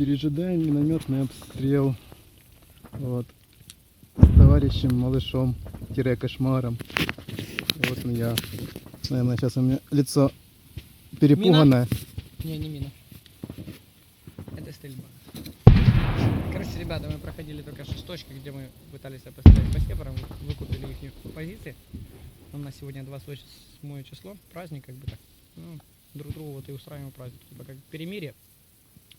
Пережидаем минометный обстрел. Вот. С товарищем малышом, тире кошмаром. Вот он я. Наверное, сейчас у меня лицо перепуганное. Не, не мина. Это стрельба. Короче, ребята, мы проходили только шесточки, где мы пытались пострелять по северам, выкупили их позиции. У нас сегодня 28 число, праздник как бы так. Ну, друг другу вот и устраиваем праздник, типа как перемирие.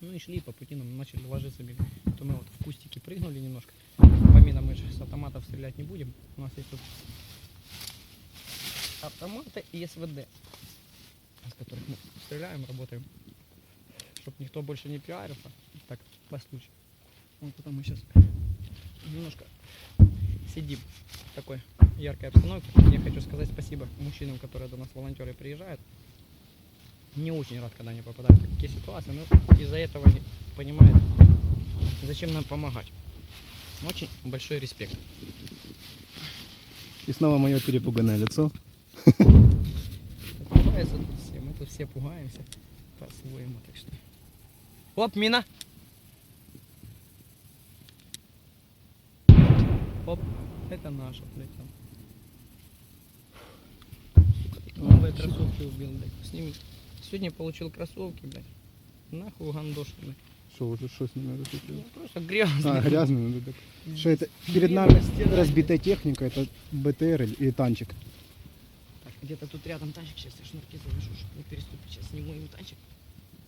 Ну и шли по пути, нам начали ложиться мины. То мы вот в кустики прыгнули немножко. По минам мы же с автоматов стрелять не будем. У нас есть тут автоматы и СВД, с которых мы стреляем, работаем. Чтобы никто больше не пиарился. Так, по случаю. Вот это мы сейчас немножко сидим в такой яркой обстановке. Я хочу сказать спасибо мужчинам, которые до нас волонтеры приезжают. Не очень рад, когда они попадают в такие ситуации, но из-за этого они понимают, зачем нам помогать. Очень большой респект. И снова мое перепуганное лицо. Пугаются тут все, мы тут все пугаемся по-своему, так что. Оп, мина! Оп, это наша, блядь, там. Новые кроссовки убил, блядь. С ними сегодня получил кроссовки, блядь. Нахуй гандош, блядь. Что уже что с ними Ну, разлепилось? просто грязный. А, грязный. ну, так. Что это? Перед нами разбитая техника, это БТР и танчик. Так, где-то тут рядом танчик, сейчас я шнурки завяжу, чтобы не переступить. Сейчас сниму им танчик.